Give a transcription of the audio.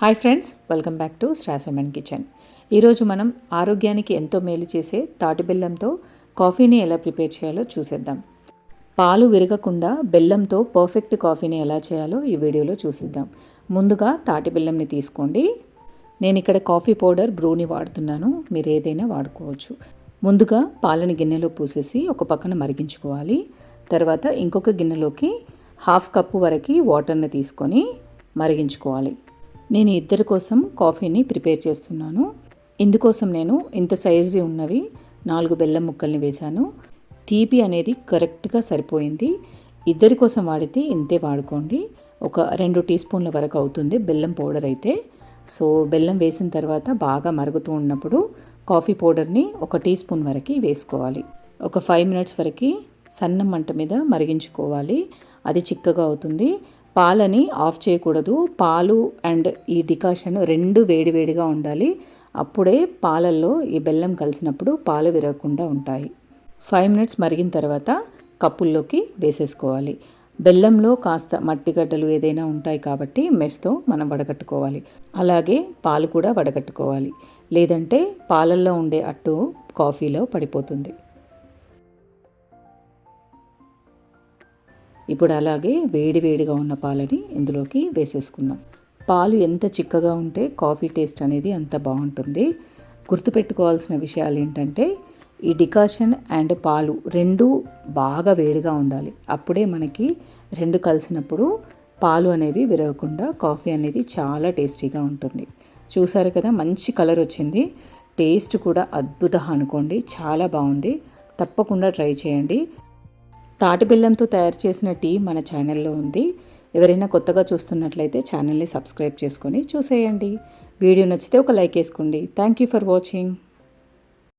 Hi friends welcome back to స్ట్రాసోమెన్ kitchen. ఈరోజు మనం ఆరోగ్యానికి ఎంతో మేలు చేసే తాటి బెల్లంతో కాఫీని ఎలా ప్రిపేర్ చేయాలో చూసేద్దాం. పాలు విరగకుండా బెల్లంతో పర్ఫెక్ట్ కాఫీని ఎలా చేయాలో ఈ వీడియోలో చూసిద్దాం. ముందుగా తాటి బెల్లంని తీసుకోండి. నేను ఇక్కడ కాఫీ పౌడర్ బ్రూని వాడుతున్నాను మీరు ఏదైనా వాడుకోవచ్చు. ముందుగా పాలని గిన్నెలో పూసేసి ఒక పక్కన మరిగించుకోవాలి. తర్వాత ఇంకొక గిన్నెలోకి హాఫ్ కప్పు వరకు వాటర్ని తీసుకొని మరిగించుకోవాలి. నేను ఇద్దరి కోసం కాఫీని ప్రిపేర్ చేస్తున్నాను. ఇందుకోసం నేను ఇంత సైజువి ఉన్నవి నాలుగు బెల్లం ముక్కల్ని వేశాను. తీపి అనేది కరెక్ట్గా సరిపోయింది. ఇద్దరి కోసం వాడితే ఇంతే వాడుకోండి. ఒక రెండు టీ స్పూన్ల వరకు అవుతుంది బెల్లం పౌడర్ అయితే. సో బెల్లం వేసిన తర్వాత బాగా మరుగుతూ ఉన్నప్పుడు కాఫీ పౌడర్ని ఒక టీ స్పూన్ వరకు వేసుకోవాలి. ఒక ఫైవ్ మినిట్స్ వరకు సన్నం మంట మీద మరిగించుకోవాలి. అది చిక్కగా అవుతుంది. పాలని ఆఫ్ చేయకూడదు. పాలు అండ్ ఈ డికాషన్ రెండు వేడివేడిగా ఉండాలి. అప్పుడే పాలల్లో ఈ బెల్లం కలిసినప్పుడు పాలు విరగకుండా ఉంటాయి. ఫైవ్ మినిట్స్ మరిగిన తర్వాత కప్పుల్లోకి వేసేసుకోవాలి. బెల్లంలో కాస్త మట్టిగడ్డలు ఏదైనా ఉంటాయి కాబట్టి మెస్తో మనం వడగట్టుకోవాలి. అలాగే పాలు కూడా వడగట్టుకోవాలి. లేదంటే పాలల్లో ఉండే అట్టు కాఫీలో పడిపోతుంది. ఇప్పుడు అలాగే వేడివేడిగా ఉన్న పాలని ఇందులోకి వేసేసుకుందాం. పాలు ఎంత చిక్కగా ఉంటే కాఫీ టేస్ట్ అనేది అంత బాగుంటుంది. గుర్తుపెట్టుకోవాల్సిన విషయాలు ఏంటంటే ఈ డికాషన్ అండ్ పాలు రెండు బాగా వేడిగా ఉండాలి. అప్పుడే మనకి రెండు కలిసినప్పుడు పాలు అనేవి విరగకుండా కాఫీ అనేది చాలా టేస్టీగా ఉంటుంది. చూసారు కదా మంచి కలర్ వచ్చింది. టేస్ట్ కూడా అద్భుత అనుకోండి చాలా బాగుంది. తప్పకుండా ట్రై చేయండి. తాటి బెల్లంతో తయారు చేసిన టీ మన ఛానల్లో ఉంది. ఎవరైనా కొత్తగా చూస్తున్నట్లయితే ఛానల్ని సబ్స్క్రైబ్ చేసుకొని చూసేయండి. వీడియో నచ్చితే ఒక లైక్ వేసుకోండి. Thank you for watching